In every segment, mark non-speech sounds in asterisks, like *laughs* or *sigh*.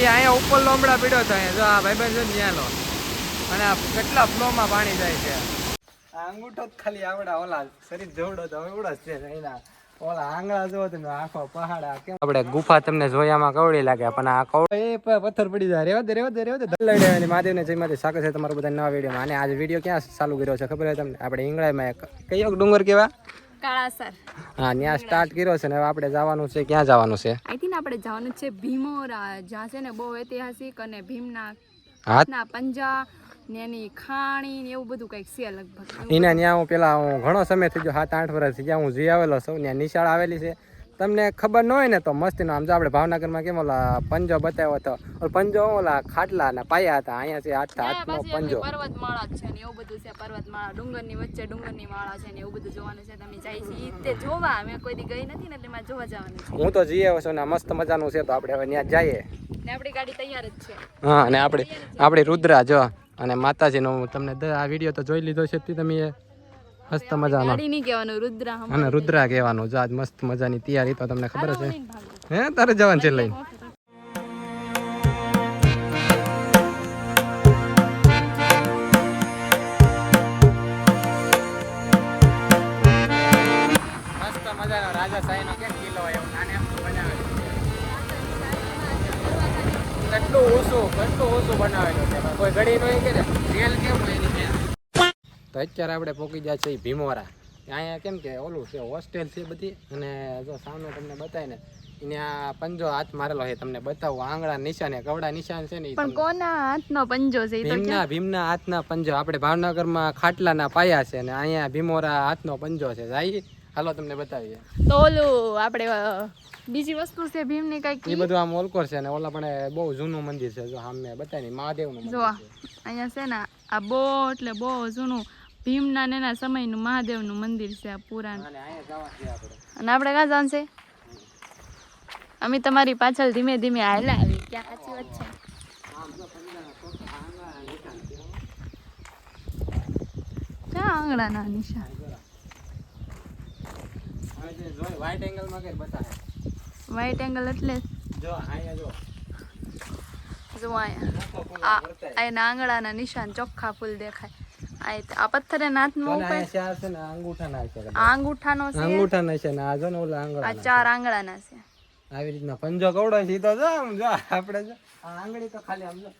એ અહીંયા ઉપર લોમડા પીડ્યો હતો અહીંયા. જો આ ભાઈબંધ છે ત્યાં લો. અને આ કેટલા ફ્લોમાં પાણી જાય છે. આ અંગૂઠો જ ખાલી આવડા ઓલા શરીર જેવડો તો એવડો જ છે એના ઓલા આંગળા જો તમે આખો પહાડ આ કેમ? આપણે ગુફા તમને જોયામાં કવડી લાગે પણ આ કવડી એ પથ્થર પડી જાય. રેવા દે રેવા દે રેવા દે. દલ્લાડે મહાદેવને જય માતે સાકર છે તમારું બધા નવા વિડીયોમાં. અને આજ વીડિયો ક્યાં ચાલુ કર્યો છે ખબર હોય તમને? આપણે ઈંગળામાં કયો ડુંગર કેવા? કાળાસર હા ત્યાં સ્ટાર્ટ કર્યો છે ને હવે આપણે જવાનું છે ક્યાં જવાનું છે? આઈ થિંક આપણે જવાનું છે ભીમોરા જ્યાં છે ને બહુ ઐતિહાસિક અને ભીમના હાથના પંજા ને એની ખાણી ને એવું બધું કંઈક છે લગભગ. એના ત્યાં હું પેલા હું ઘણો સમય થઈ ગયો સાત આઠ વર્ષથી જ્યાં હું જઈ આવેલો છું ત્યાં નિશાળ આવેલી છે. તમને ખબર ન હોય ને તો મસ્તીનો આમ જો આપણે ભાવનગરમાં કેમ ઓલા પંજો બતાવ્યો હતો. ઓલો પંજો ઓલા ખાટલા ના પાયા હતા અહીંયા છે આઠ પાછી પંજો. પર્વતમાળા છે ને એવું બધું છે પર્વતમાળા ડુંગરની વચ્ચે ડુંગરની માળા છે ને એવું બધું જોવાનું છે તમે જાય છે તે જોવા અમે કોઈ દી ગઈ નથી ને એટલે મારે જોવા જવાનું છે. હું તો જઈ આવ્યો છું ને મસ્ત મજાનું છે તો આપણે હવે ત્યાં જઈએ. ને આપણી ગાડી તૈયાર જ છે. હા અને આપણે આપણી રુદ્રા જો અને માતાજીનું તમને આ વીડિયો તો જોઈ લીધો છે તે તમે મસ્ત મજાનો. અને રુદ્રા કહેવાનું જો આજ મસ્ત મજાની તૈયારી તો તમને ખબર જ છે. હે તારે જવાનું છે લઈને. કેટલું ઊંચું કેટલું ઊંચું બનાવેલું છે. કોઈ ઘડી નો કે રિયલ કેમ હોય. તો અત્યારે આપણે પોકી ગયા છે ભીમોરા અહીંયા કેમ કે ઓલું છે હોસ્ટેલ છે બધી. અને જો સામે તમને બતાવીને ત્યાં પંજો હાથ મારેલો છે તમને બતાવું. આંગળા નિશાન કવડા નિશાન છે ને પણ કોના હાથનો પંજો છે ભીમના ભીમના હાથના પંજો. આપણે ભાવનગરમાં ખાટલાના પાયા છે ને અહીંયા ભીમોરા હાથનો પંજો છે. જાય હાલો તમને બતાવીએ. તો ઓલું આપણે બીજી વસ્તુ છે ભીમની કંઈક એ બધું આમ ઓલકોર છે ને ઓલા પણ બહુ જૂનું મંદિર છે. જો સામે બતાવી મહાદેવનું જો અહીંયા છે ને આ બહુ એટલે બહુ જૂનું. ભીમના ને એના સમયનું મહાદેવનું મંદિર છે આ પુરાણ. અને આપણે. ક્યાં જવાનું છે? અમે તમારી પાછળ ધીમે ધીમે હાલ્યા આવી ક્યાં સાચી વાત છે. ક્યાં આંગળાના નિશાન? વાઈટ એંગલમાં કઈ બતાવે. વ્હાઈટ એંગલ એટલે જો. આયા જો. જો આયા આ આ એના આંગળાના નિશાન ચોખ્ખા ફૂલ દેખાય. આ એ- આ પથ્થરે નાથમાં અને ઉપર અહીંયા ચાર છે ને અંગૂઠાના છે કદાચ. આ અંગૂઠાનો છે. અંગૂઠાના છે ને આ જો ને ઓલા આ આંગળા ચાર છે. આવી રીતના પંજો કવડો છે તો જો આમ જો આપણે જો. આ આંગળી તો ખાલી આમ જો.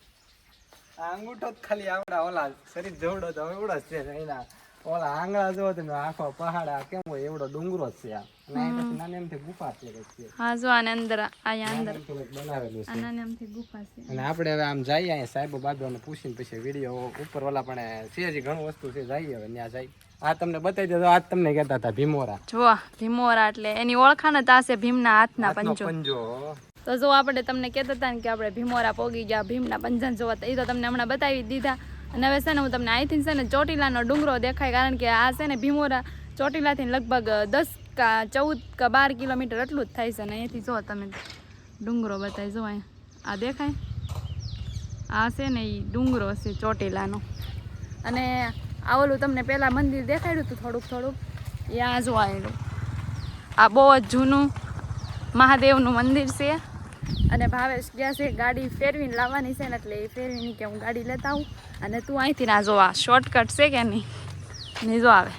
આ અંગૂઠો જ ખાલી આવડા ઓલા શરીર જોડો તો એવડો જ છે એના ઓલા આંગળા જો તમે આખો પહાડ કેમ હોય એવડો ડુંગરો છે આ. અને નાની એમથી ગુફા છે હા જો આને અંદર અહીંયા અંદર. બનાવેલું છે. નાની આમથી ગુફા છે. અને આપણે હવે આમ જઈએ અહીંયા સાહેબો બાજુને પૂછીને પછી વીડિયો ઉપર ઓલા પણ છે હજી ઘણું વસ્તુ છે જઈએ હવે ત્યાં જઈ આ તમને બતાવી દેજો આજ તમને કહેતા હતા ભીમોરા. જો ભીમોરા એટલે એની ઓળખાણ જ આ છે ભીમના હાથના પંજો. પંજો. તો જો આપણે તમને કહેતા હતા ને કે આપણે ભીમોરા પોગી ગયા ભીમના પંજન જોવા તો એ તો તમને હમણાં બતાવી દીધા. અને હવે છે ને હું તમને અહીંથી છે ને ચોટીલાનો ડુંગરો દેખાય, કારણ કે આ છે ને ભીમોરા ચોટીલાથી લગભગ દસ કા ચૌદ કા બાર કિલોમીટર એટલું જ થાય છે. ને અહીંથી જો તમે ડુંગરો બતાવી જો આ દેખાય. આ છે ને એ ડુંગરો છે ચોટીલાનો. અને આ ઓલું તમને પહેલાં મંદિર દેખાડ્યું હતું થોડુંક થોડુંક? એ આ જો આ બહુ જ જૂનું મહાદેવનું મંદિર છે. અને ભાવેશ ગયા છે ગાડી ફેરવીને લાવવાની છે ને એટલે એ ફેરવીને કે હું ગાડી લેતા આવું. અને તું અહીંથી ના જો, આ શોર્ટકટ છે કે નહીં? નહીં જો આવે.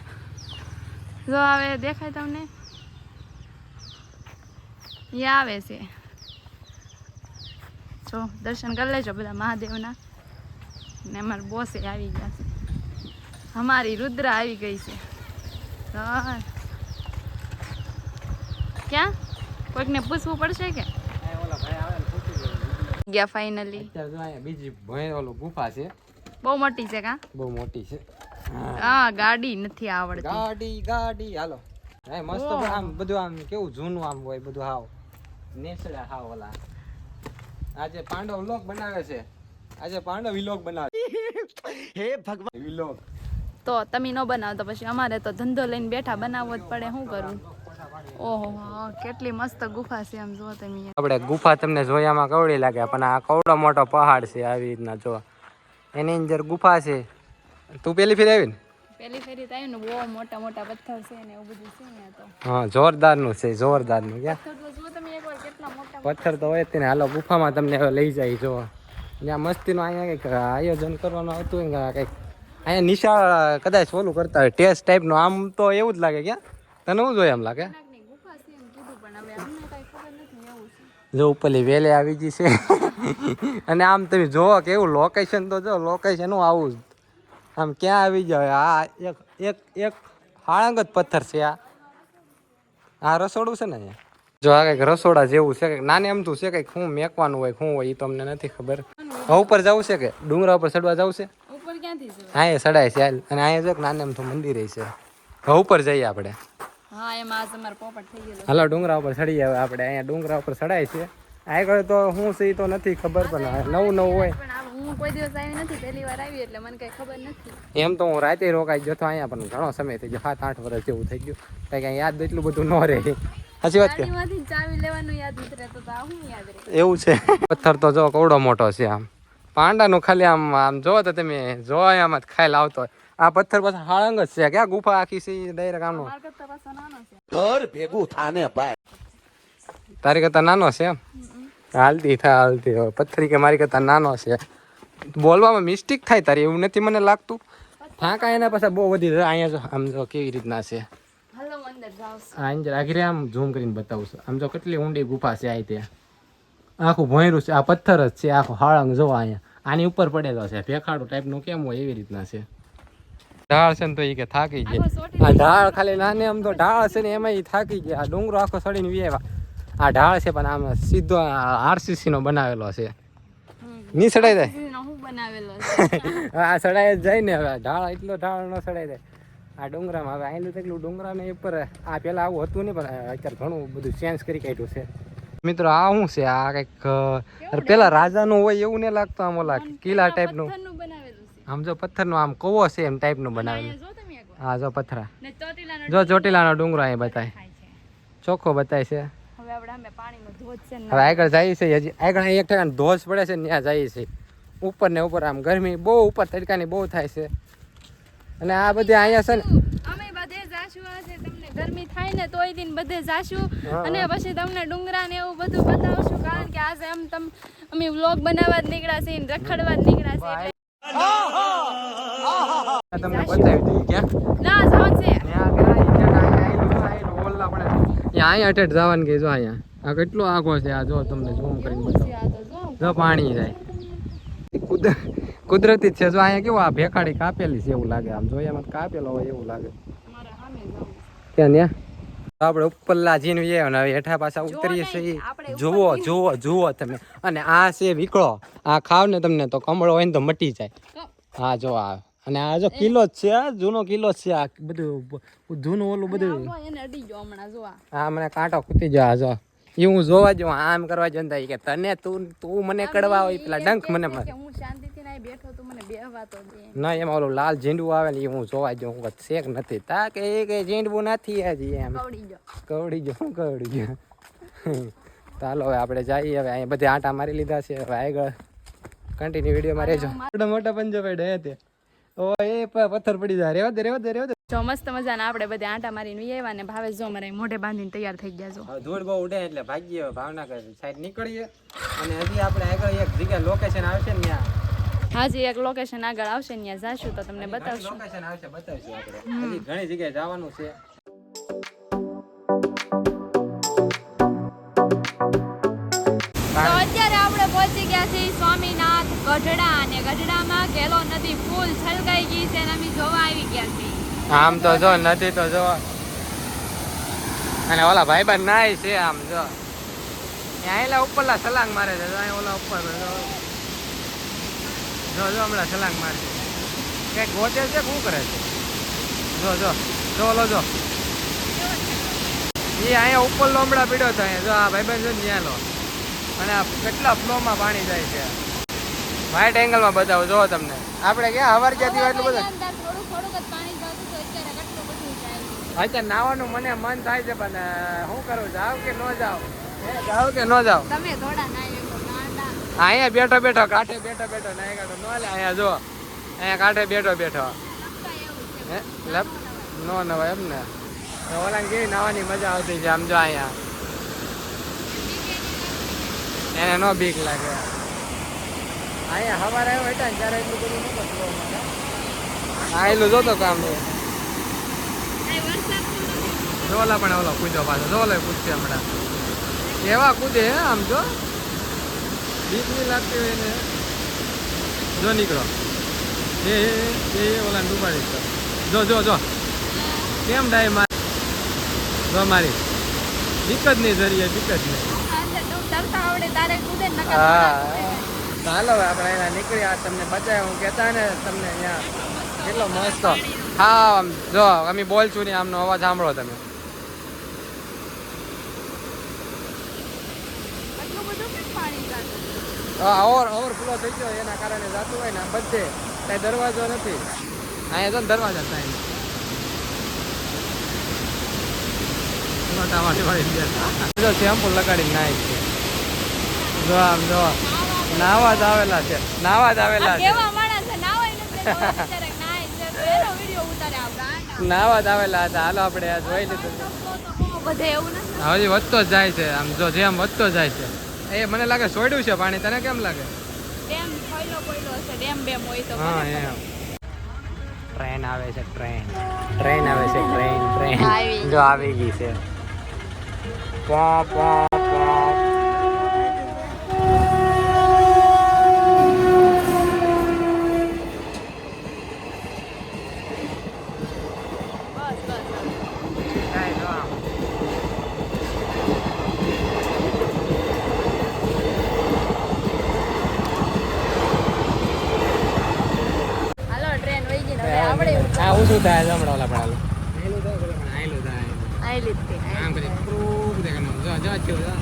જો આવે, દેખાય તમને? એ આવે છે. જો, દર્શન કરી લેજો બધા મહાદેવના. ને અમારા બોસે આવી ગયા છે. અમારી રુદ્રા આવી ગઈ છે. ક્યાં? કોઈકને પૂછવું પડશે કે અહીંયા ઓલા ભાઈ આવે ને પૂછી લેજો. ગયા ફાઇનલી બીજી ભય ઓલો ગુફા છે. બહુ મોટી છે કા? બહુ મોટી છે. હા. ગાડી નથી આવડતી. ગાડી ગાડી હાલો. એ મસ્ત આમ બધું આમ કેવું જૂનું આમ હોય બધું હાવ. નેસડા હાવ ઓલા. આજે પાંડવ લોક બનાવે છે. આજે પાંડવ વિલોક બનાવે હે ભગવાન. વિલોક. તો તમે ન બનાવો તો પછી અમારે તો ધંધો લઈને બેઠા બનાવવો જ પડે શું કરું? ઓહો કેટલી મસ્ત ગુફા છે આમ જો તમે આપણે ગુફા તમને જોયામાં કવડી લાગે પણ આ કવડો મોટો પહાડ છે આવી રીતના જો. એની અંદર ગુફા છે. તું પેલી ફેર આવી ને પેલી ફેરી તો આવ્યું ને બહુ મોટા મોટા પથ્થર છે ને એવું બધું છે ને તો. હા જોરદારનું છે જોરદારનું ક્યાં? પથ્થર તો હોય જ ને હાલો ગુફામાં તમને હવે લઈ જાય જો. ત્યાં મસ્તીનું અહીંયા કંઈક આયોજન કરવાનું હતું કંઈક અહીંયા નિશાળ કદાચ ઓલું કરતા હોય ટેસ્ટ ટાઈપનું. આમ તો એવું જ લાગે ક્યાં? તને શું જોઈએ એમ લાગે નાગની ગુફા છે એમ કીધું પણ હવે અમને કાંઈ ખબર નથી એવું છે જો ઉપરલી વેલે આવી ગઈ છે. અને આમ તમે જોવો કેવું લોકેશન તો જો લોકેશન હું આવું આમ ક્યાં આવી જાય આ એક એક એક હાળંગ જ પથ્થર છે આ. આ રસોડું છે ને અહીંયા? જો આ કંઈક રસોડા જેવું છે કંઈક નાને એમ તું છે કંઈક શું મેકવાનું હોય શું હોય એ તમને નથી ખબર. ઉપર જવું છે કે? ડુંગરા ઉપર ચડવા જવું છે? હા એ ચડાય છે. અને અહીંયા જો નાને એમ તો મંદિર છે. ઉપર જઈએ આપણે. હા એમાં આજ અમારો પોપટ થઈ ગયેલો. હાલો ડુંગરા ઉપર ચડી આવે આપણે. અહીંયા ડુંગરા ઉપર ચડાય છે. આગળ તો હું છે તો નથી ખબર પણ નવું નવું હોય. હું કોઈ દિવસ આવી નથી. પહેલી વાર આવી એટલે મને કઈ ખબર નથી. એમ તો હું રાતે રોકાઈ જતો અહીંયા પણ ઘણો સમય થઈ ગયો. સાત આઠ વર્ષ જેવું થઈ ગયું. કંઈ કઈ યાદ એટલું બધું ન રહે. સાચી વાત કે? ચાવી લેવાનું યાદ નથી તો હું યાદ રહે? એવું છે. પથ્થર તો જો કવડો મોટો છે આમ. પાંડાનું ખાલી આમ આમ જો તો તમે જો આમાં ખાઈ લાવતો હોય. આ પથ્થર પાછા હાળંગ જ છે. ક્યાં ગુફા આખી છે ડાયરેક્ટ આમનો ઘર ભેગું થાને ભાઈ. તારી કરતા નાનો છે એમ? હાલતી થા હાલતી હોય પથ્થરી કે મારી કરતા નાનો છે. બોલવામાં મિસ્ટેક થાય તારી એવું નથી મને લાગતું. ફાંકા એના પાછા બહુ વધી અહીંયા જો આમ જો કેવી રીતના છે. હલો અંદર જાવ આ અંદર આખરે આમ ઝૂમ કરીને બતાવું છું. આમ જો કેટલી ઊંડી ગુફા છે આ ત્યાં આખું ભોંયરું છે. આ પથ્થર જ છે. આખું હાળંગ જો અહીંયા. આની ઉપર પડેલો છે. ભેખાડું ટાઈપનું કેમ હોય એવી રીતના છે. ઢાળ છે ને તો એ કે થાકી ગયા. આ ઢાળ ખાલી નાને આમ તો ઢાળ છે ને એમાં ઈ થાકી ગયા. આ ડુંગરો આખો સડીને વ્યેવા આ ઢાળ છે પણ આમ સીધો આરસીસી નો બનાવેલો છે. ની સડાઈ જાય? નો હું બનાવેલો છે? *laughs* આ સડાઈ જાય ને હવે. ઢાળ એટલો ઢાળ નો સડાઈ જાય. આ ડુંગરામાં હવે આયલું તેટલું ડુંગરાને ઉપર આ પેલા આવું હતું નહીં પણ અત્યારે ઘણું બધું ચેન્જ કરી કાઢ્યું છે. મિત્રો આ શું છે? આ કંઈક પેલા રાજાનું હોય એવું નહીં લાગતું આમ ઓલા કિલ્લા ટાઈપનું આમ જો પથ્થરનો આમ કવો છે એમ ટાઈપનું બનાવેલું જો તમે એકવાર. હા જો પથરા ને જો ચોટીલાનો ડુંગરો અહીં બતાય. ચોખ્ખો બતાય છે. હવે છે ને આગળ જાય છે હજી. આગળ એક ઠેકાણે ધોધ પડે છે ત્યાં જાય છે. ઉપર ને ઉપર આમ ગરમી બહુ ઉપર તડકાની બહુ થાય છે. અને આ બધી અહીંયા છે ને અમે બધે જાશું આ તમને ગરમી થાય ને તોય દિન બધે જાશું. અને પછી તમને ડુંગરા ને એવું બધું બતાવશું કારણ કે આજે એમ તમ અમે વ્લોગ બનાવવા જ નીકળ્યા છીએ ને રખડવા જ નીકળ્યા છીએ આ તમને બતાવી દઈએ ક્યાં ના જવાનું છે અહીંયા અટેટ જવાનું કે જો અહીંયા. આ કેટલો આખો છે આ જો તમને ઝૂમ કરીને બતાવો. જો પાણી જાય. કુદર કુદરતી જ છે જો અહીંયા કેવું આ ભેખાડી કાપેલી છે એવું લાગે. આમ જોઈએ કાપેલો હોય એવું લાગે. ક્યાં ત્યાં? આપણે ઉપરલા જીન વિયે અને હેઠા પાછા ઉતરીએ છીએ. જુઓ જુઓ જુઓ તમે. અને આ છે વીકળો. આ ખાવ ને તમને તો કમળો હોય ને તો મટી જાય. હા જો આ. અને આ જો કિલો જ છે જૂનો કિલો જ છે આ બધું જૂનું ઓલું બધું. હા મને કાંટો કૂતી જાય જો. એ હું જોવા જો આમ કરવા જતા કે તને તું તું મને કડવા હોય પેલા ડંખ મને માર. બેઠો તું મને બેહવા તો દે ના એમાં ઓલું લાલ ઝીંડવું આવે ને એ હું જોવા જો હું શેક નથી. તા કે એ કે ઝીંડવું નથી હજી એમ. કવડી જો કવડી કવડી જો ચાલો હવે આપણે જઈએ હવે અહીંયા બધે આંટા મારી લીધા છે. હવે આગળ કન્ટિન્યુ વિડીયોમાં રહેજો. મોટા મોટા પંજાબી ડે તે. ઓ એ પથ્થર પડી જાય. રેવા દે રેવા દે રેવા દે. જો મસ્ત મજાના આપણે બધે આંટા મારીને આવ્યા ને ભાવે જો મારે મોઢે બાંધીને તૈયાર થઈ ગયા છો ધૂળ બહુ ઉડે એટલે ભાગીએ ભાવના ભાવનગર સાઈડ નીકળીએ. અને હજી આપણે આગળ એક જગ્યા લોકેશન આવશે ને ત્યાં. હાજી એક લોકેશન આગળ આવશે ને ત્યાં જાશું તો તમને બતાવશું. લોકેશન આવશે બતાવશું આપણે. હજી ઘણી જગ્યાએ જવાનું છે. તો અત્યારે આપણે પહોંચી ગયા છીએ સ્વામીનાથ ગઢડા અને ગઢડામાં ગેલો નદી ફૂલ છલકાઈ ગઈ છે અને અમે જોવા આવી ગયા છીએ. આમ તો જો નથી તો જો. અને ઓલા ભાઈ બન નાય છે આમ જો. ત્યાં એલા ઉપરલા છલાંગ મારે છે ઓલા ઉપર જો જો હમણાં છલાંગ મારે. છે કંઈક ગોતે છે શું કરે છે? જો જો જો ઓલો જો. એ અહીંયા ઉપર લોમડા પીડ્યો હતો અહીંયા. જો આ ભાઈ બંધ જો ત્યાં લો. અને આ કેટલા ફ્લોમાં પાણી જાય છે? વાઇટ એંગલમાં બતાવો જો તમને. આપણે ક્યાં હવાર ક્યાંથી એટલું બધું? અત્યારે નાવાનું મને મન થાય છે પણ શું કરું? જાવ કે ન જાવ? જાઓ જાવ કે ન જાવ? તમે થોડા ના એવો ગાંડા અહીંયા બેઠો બેઠો, કાંઠે બેઠો બેઠો, ના કાંઠો ન લે અહીંયા જો, અહીંયા કાંઠે બેઠો બેઠો. હે, લેપ, નો નવાય એમ ને. ઓલા કેવી નાવાની મજા આવતી છે, આમ જો અહીંયા. એને નો બીક લાગે. અહીંયા હવારે આવ્યો હતા ને ત્યારે એટલું બધું. હા એટલું જોતો કામ. જોલા પણ ઓલો કૂદ્યો પાછો, જોલે કૂદશે હમણાં. કેવા કૂદે હે આમ જો? બીક નહીં લાગતી હોય ને જો નીકળો. એ એ, એ ઓલા ડૂબાડી જો જો જો. કેમ ડાય માર? જો મારી. બીક જ નહીં જરીએ બીક જ નહીં. આપણે અહીંયા નીકળ્યા. તમને બચાવ્યા હું કહેતા ને તમને અહીંયા કેટલો મસ્ત. હા જો અમે બોલ છું ને આમનો અવાજ સાંભળો તમે આટલું બધું કેમ પાણી જાતું? ઓવર ઓવરફ્લો થઈ ગયો એના કારણે જાતું હોય ને બધે કાંઈ દરવાજો નથી અહીંયા જો ને દરવાજા થાય શેમ્પુ લગાડીને નાય છે જો આમ જો નાવા જ આવેલા છે નાવા જ આવેલા છે તો નાવા જ આવેલા હતા હાલો આપણે આ જોઈ લીધું તો તો હજી વધતો જ જાય છે આમ જો જેમ વધતો જાય છે એ મને લાગે છોડ્યું છે પાણી. તને કેમ લાગે? ડેમ ફોઈલો કોયલો છે ડેમ બેમ હોય તો હા એમ. ટ્રેન આવે છે ટ્રેન. ટ્રેન આવે છે ટ્રેન ટ્રેન. આવી. જો આવી ગઈ છે. પો પો પો બસ બસ જાય જો આમ. હાલો ટ્રેન વહી ગઈ ને હવે આપણે આ થાય છે હમણાં ઓલા પડાલો. આયલું થાય પણ આયલું થાય. આઈ લીધી આમ કરી ક્રૂક દેખાય ને. જો જો થયું, જો.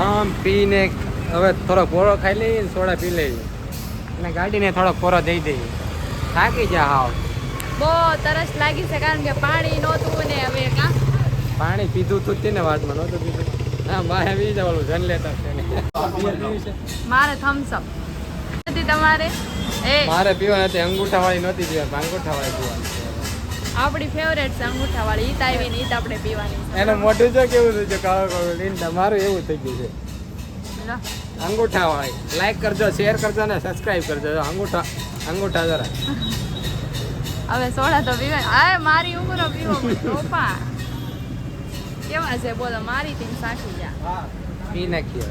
આમ પીને હવે થોડો પોરો ખાઈ લઈએ ને સોડા પી લઈએ અને ગાડીને થોડોક પોરો દઈ દઈએ થાકી જા હાવ બહુ તરસ લાગી છે કારણ કે પાણી નહોતું ને હવે કા પાણી પીધું તું જ તે ને વાતમાં નહોતું પીધું હા બહાર આવી જવાનું જન લેતા છે? મારે થમ્સ અપ તમારે? એ મારે પીવા નથી અંગૂઠા વાળી નહોતી પીવા અંગૂઠા વાળી પીવાની. આપણી ફેવરેટ છે અંગૂઠા વાળી ઈ તો આવી ને ઈ આપણે પીવાની એનું મોઢું જો કેવું થયું છે કાળો કાળો લીંડા મારું એવું થઈ ગયું છે. અંગૂઠા વાળી લાઈક કરજો શેર કરજો ને સબસ્ક્રાઇબ કરજો. અંગૂઠા અંગૂઠા જરા. હવે સોડા તો પીવે આ મારી ઉંમરો પીવો ટોપા કેવા છે બોલો મારી ટીમ સાચી જા પી નાખીએ.